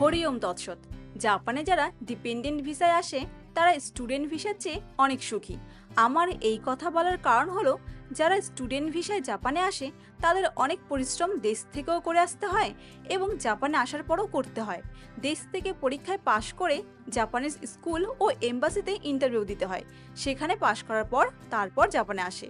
হরিওম তৎসৎ। জাপানে যারা ডিপেন্ডেন্ট ভিসায় আসে, তারা স্টুডেন্ট ভিসার চেয়ে অনেক সুখী। আমার এই কথা বলার কারণ হলো, যারা স্টুডেন্ট ভিসায় জাপানে আসে, তাদের অনেক পরিশ্রম দেশ থেকেও করে আসতে হয় এবং জাপানে আসার পরও করতে হয়। দেশ থেকে পরীক্ষায় পাশ করে জাপানিজ স্কুল ও এম্বাসিতে ইন্টারভিউ দিতে হয়। সেখানে পাশ করার পর তারপর জাপানে আসে।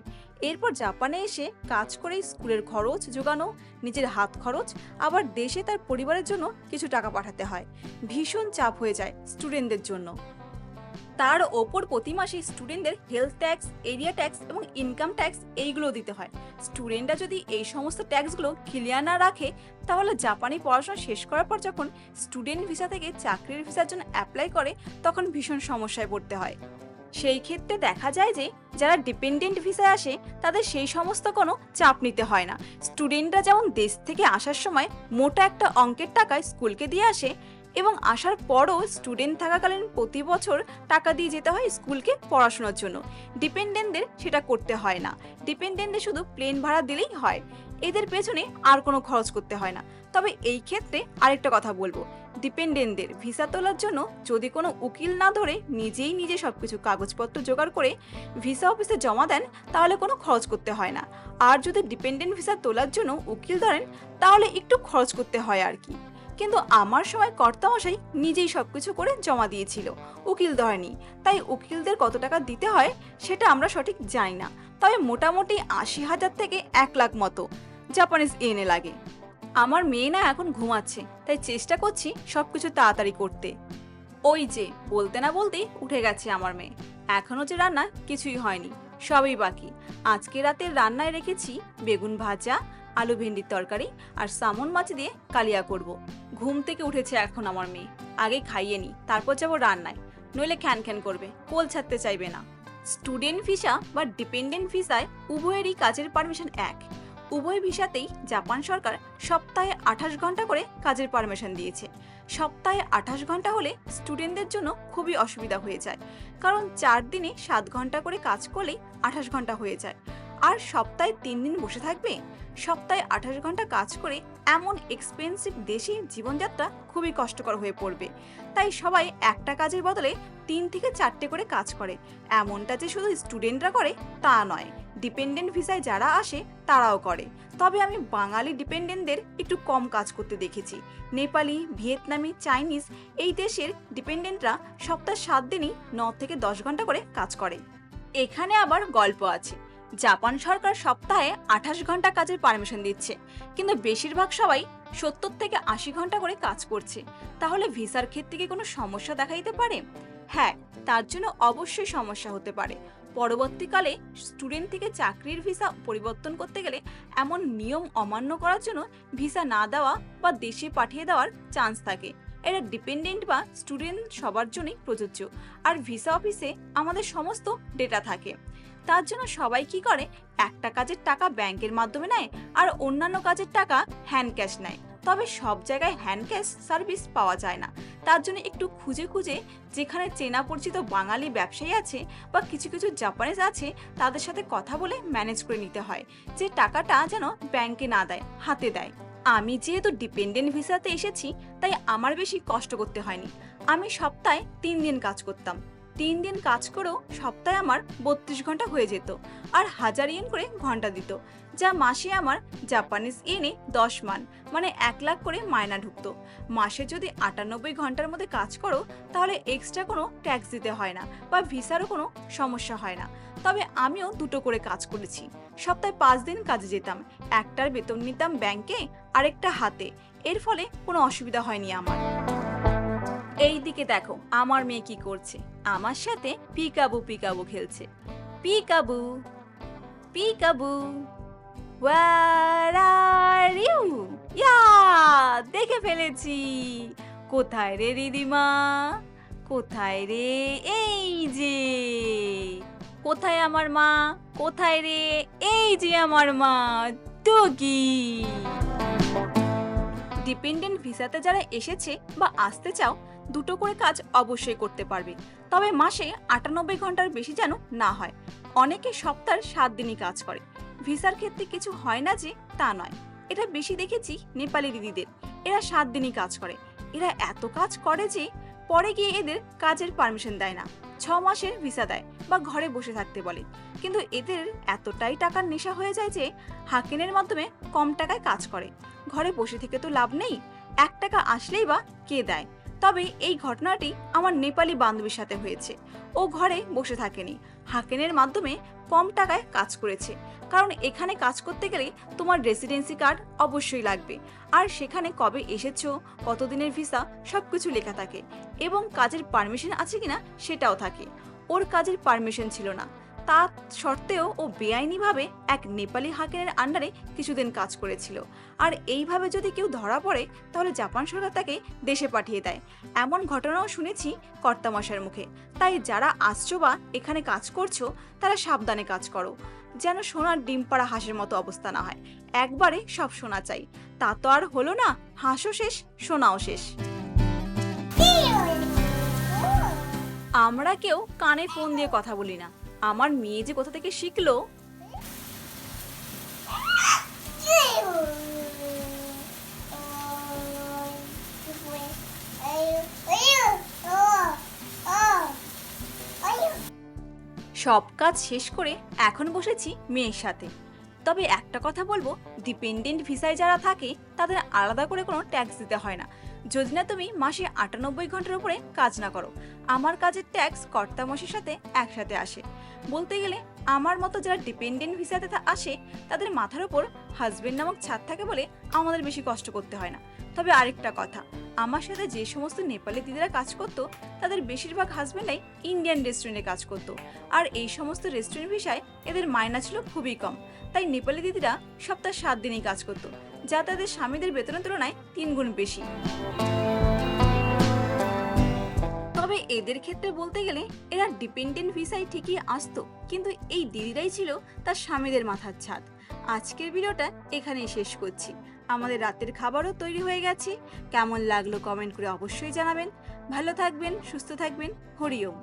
এরপর জাপানে এসে কাজ করে স্কুলের খরচ জোগানো, নিজের হাত খরচ, আবার দেশে তার পরিবারের জন্য কিছু টাকা পাঠাতে হয়। ভীষণ চাপ হয়ে যায় স্টুডেন্টদের জন্য। তার ওপর প্রতি মাসে স্টুডেন্টদের হেলথ ট্যাক্স এরিয়া ট্যাক্স এবং ইনকাম ট্যাক্স এইগুলো দিতে হয়। স্টুডেন্টরা যদি এই সমস্ত ট্যাক্সগুলো ক্লিয়ার না রাখে, তাহলে জাপানি পড়াশোনা শেষ করার পর যখন স্টুডেন্ট ভিসা থেকে চাকরির ভিসার জন্য অ্যাপ্লাই করে, তখন ভীষণ সমস্যায় পড়তে হয়। সেই ক্ষেত্রে দেখা যায় যে যারা ডিপেন্ডেন্ট ভিসায় আসে, তাদের সেই সমস্ত কোনো চাপ নিতে হয় না। স্টুডেন্টরা যেমন দেশ থেকে আসার সময় মোটা একটা অঙ্কের টাকায় স্কুলকে দিয়ে আসে এবং আসার পরও স্টুডেন্ট থাকাকালীন প্রতি বছর টাকা দিয়ে যেতে হয় স্কুলকে পড়াশোনার জন্য। ডিপেন্ডেন্টদের সেটা করতে হয় না। ডিপেন্ডেন্টদের শুধু প্লেন ভাড়া দিলেই হয়। এদের পেছনে আর কোনো খরচ করতে হয় না। তবে এই ক্ষেত্রে আরেকটা কথা বলব। ডিপেন্ডেন্টদের ভিসা তোলার জন্য যদি কোনো উকিল না ধরে নিজেই নিজে সব কিছু কাগজপত্র জোগাড় করে ভিসা অফিসে জমা দেন, তাহলে কোনো খরচ করতে হয় না। আর যদি ডিপেন্ডেন্ট ভিসা তোলার জন্য উকিল ধরেন, তাহলে একটু খরচ করতে হয় আর কি। কিন্তু আমার সময় কর্তামশাই নিজেই সব কিছু করে জমা দিয়েছিল। উকিল ধরেনি। তাই উকিলদের কত টাকা দিতে হয়, সেটা আমরা সঠিক জানি না। তবে মোটামুটি আশি হাজার থেকে এক লাখ মতো। জাপানিজ এনে লাগে। আমার মেয়ে না এখন ঘুমাচ্ছে, তাই চেষ্টা করছি সবকিছু তাড়াতাড়ি করতে। ওই যে, বলতে না বলতেই উঠে গেছে আমার মেয়ে। এখনও যে রান্না কিছুই হয়নি, সবই বাকি। আজকে রাতের রান্নায় রেখেছি বেগুন ভাজা, আলু ভেন্ডির তরকারি আর সামন মাছ দিয়ে কালিয়া করব। ঘুম থেকে উঠেছে এখন আমার মেয়ে। আগে খাইয়ে নি, তারপর যাব রান্নায়। নইলে খ্যান খ্যান করবে, কোল ছাড়তে চাইবে না। স্টুডেন্ট ভিসা বা ডিপেন্ডেন্ট ভিসায় উভয়েরই কাজের পারমিশন এক। উভয় ভিসাতেই জাপান সরকার সপ্তাহে আঠাশ ঘণ্টা করে কাজের পারমিশন দিয়েছে। সপ্তাহে আঠাশ ঘণ্টা হলে স্টুডেন্টদের জন্য খুবই অসুবিধা হয়ে যায়। কারণ চার দিনে সাত ঘণ্টা করে কাজ করলেই আঠাশ ঘণ্টা হয়ে যায়। আর সপ্তাহে তিন দিন বসে থাকবে। সপ্তাহে আঠাশ ঘণ্টা কাজ করে এমন এক্সপেন্সিভ দেশে জীবনযাত্রা খুবই কষ্টকর হয়ে পড়বে। তাই সবাই একটা কাজের বদলে তিন থেকে চারটে করে কাজ করে। এমনটা যে শুধু স্টুডেন্টরা করে তা নয় ডিপেন্ডেন্ট ভিসায় যারা আসে তারাও করে। তবে আমি বাঙালি ডিপেন্ডেন্টদের একটু কম কাজ করতে দেখেছি। নেপালি, ভিয়েতনামি, চাইনিজ এই দেশের ডিপেন্ডেন্টরা সপ্তাহ সাত দিনই ন থেকে দশ ঘণ্টা করে কাজ করে। এখানে আবার গল্প আছে। জাপান সরকার সপ্তাহে আঠাশ ঘণ্টা কাজের পারমিশন দিচ্ছে। কিন্তু বেশিরভাগ সবাই সত্তর থেকে আশি ঘণ্টা করে কাজ করছে। তাহলে ভিসার ক্ষেত্রে কি কোনো সমস্যা দেখা দিতে পারে? হ্যাঁ তার জন্য অবশ্যই সমস্যা হতে পারে। পরবর্তীকালে স্টুডেন্ট থেকে চাকরির ভিসা পরিবর্তন করতে গেলে এমন নিয়ম অমান্য করার জন্য ভিসা না দেওয়া বা দেশে পাঠিয়ে দেওয়ার চান্স থাকে। এটা ডিপেন্ডেন্ট বা স্টুডেন্ট সবার জন্যই প্রযোজ্য। আর ভিসা অফিসে আমাদের সমস্ত ডেটা থাকে। তার জন্য সবাই কি করে? একটা কাজের টাকা ব্যাংকের মাধ্যমে নেয় আর অন্যান্য কাজের টাকা হ্যান্ড ক্যাশ নেয়। তবে সব জায়গায় হ্যান্ড ক্যাশ সার্ভিস পাওয়া যায় না। তার জন্য একটু খুঁজে খুঁজে যেখানে চেনা পরিচিত বাঙালি ব্যবসায়ী আছে বা কিছু কিছু জাপানিজ আছে, তাদের সাথে কথা বলে ম্যানেজ করে নিতে হয়। যে টাকাটা যেন ব্যাংকে না দেয়, হাতে দেয়। আমি যেহেতু ডিপেন্ডেন্ট ভিসাতে এসেছি, তাই আমার বেশি কষ্ট করতে হয়নি। আমি সপ্তাহে তিন দিন কাজ করতাম। তিন দিন কাজ করেও সপ্তাহে আমার বত্রিশ ঘণ্টা হয়ে যেত আর হাজার ইয়েন করে ঘণ্টা দিত, যা মাসে আমার জাপানিজ ইয়েনে দশ মান মানে এক লাখ করে মায়না ঢুকতো। মাসে যদি আটানব্বই ঘণ্টার মধ্যে কাজ করো, তাহলে এক্সট্রা কোনো ট্যাক্স দিতে হয় না বা ভিসারও কোনো সমস্যা হয় না। তবে আমিও দুটো করে কাজ করেছি। সপ্তাহে পাঁচ দিন কাজে যেতাম, একটার বেতন নিতাম ব্যাংকে, আরেকটা হাতে। এর ফলে কোনো অসুবিধা হয়নি আমার। এই দিকে দেখো, আমার মেয়ে কি করছে? আমার সাথে পিকাবু পিকাবু খেলছে। Peekaboo peekaboo? ইয়া, দেখে ফেলেছি। কোথায় রে দিদিমা? কোথায় রে এই যে? কোথায় আমার মা? কোথায় রে এই যে আমার মা? টুকি ডিপেন্ডেন্ট ভিসাতে যারা এসেছে বা আসতে চাও দুটো করে কাজ অবশ্যই করতে পারবে। তবে মাসে আটানব্বই ঘণ্টার বেশি যেন না হয়। অনেকে সপ্তাহে সাত দিনই কাজ করে। ভিসার ক্ষেত্রে কিছু হয় না যে, তা নয়। এটা বেশি দেখেছি নেপালি দিদিদের। এরা সাত দিনই কাজ করে। এরা এত কাজ করে যে, পরে গিয়ে এদের কাজের পারমিশন দেয় না। ছ মাসের ভিসা দেয় বা ঘরে বসে থাকতে বলে। কিন্তু এদের এতটাই টাকার নেশা হয়ে যায় যে হাকিনের মাধ্যমে কম টাকায় কাজ করে। ঘরে বসে থেকে তো লাভ নেই। এক টাকা আসলেই বা কে দেয়? তবে এই ঘটনাটি আমার নেপালি বান্ধবীর সাথে হয়েছে। ও ঘরে বসে থাকেনি। হাকেনের মাধ্যমে কম টাকায় কাজ করেছে। কারণ এখানে কাজ করতে গেলে তোমার রেসিডেন্সি কার্ড অবশ্যই লাগবে। আর সেখানে কবে এসেছ, কতদিনের ভিসা সব কিছু লেখা থাকে। এবং কাজের পারমিশন আছে কিনা সেটাও থাকে। ওর কাজের পারমিশন ছিল না। তা সত্ত্বেও ও বেআইনিভাবে এক নেপালি হাকেনের আন্ডারে কিছুদিন কাজ করেছিল। আর এইভাবে যদি কেউ ধরা পড়ে তাহলে জাপান সরকার তাকে দেশে পাঠিয়ে দেয়। এমন ঘটনাও শুনেছি কর্তামশার মুখে। তাই যারা আসছো বা এখানে কাজ করছ তারা সাবধানে কাজ করো। যেন সোনার ডিম পাড়া হাঁসের মতো অবস্থা না হয়। একবারে সব সোনা চাই। তা তো আর হলো না হাঁসও শেষ সোনাও শেষ। আমরা কেউ কানে ফোন দিয়ে কথা বলি না। আমার মেয়ে যে কোথা থেকে শিখলো? সব কাজ শেষ করে এখন বসেছি মেয়ের সাথে। তবে একটা কথা বলব ডিপেন্ডেন্ট ভিসায় যারা থাকে, তাদের আলাদা করে কোনো ট্যাক্স দিতে হয় না। যদি না তুমি মাসে আটানব্বই ঘণ্টার উপরে কাজ না করো, আমার কাজের ট্যাক্স কর্তা মাসের সাথে একসাথে আসে। বলতে গেলে আমার মতো যারা ডিপেন্ডেন্ট ভিসাতে আসে, তাদের মাথার উপর হাজবেন্ড নামক ছাদ থাকে বলে আমাদের বেশি কষ্ট করতে হয় না। তবে আরেকটা কথা, আমার সাথে যে সমস্ত নেপালি দিদিরা কাজ করতো, তাদের বেশিরভাগ হাজবেন্ডাই ইন্ডিয়ান রেস্টুরেন্টে কাজ করতো। আর এই সমস্ত রেস্টুরেন্ট ভিসায় এদের মায়না ছিল খুবই কম। তাই নেপালি দিদিরা সপ্তাহে সাত দিনই কাজ করতো, যা তাদের স্বামীদের বেতনের তুলনায় তিন গুণ বেশি। তবে এদের ক্ষেত্রে বলতে গেলে এরা ডিপেন্ডেন্ট ভিসায় ঠিকই আসতো, কিন্তু এই দিদিরাই ছিল তার স্বামীদের মাথার ছাদ। আজকের ভিডিওটা এখানেই শেষ করছি। আমাদের রাতের খাবারও তৈরি হয়ে গেছে। কেমন লাগল কমেন্ট করে অবশ্যই জানাবেন। ভালো থাকবেন, সুস্থ থাকবেন। হরিওম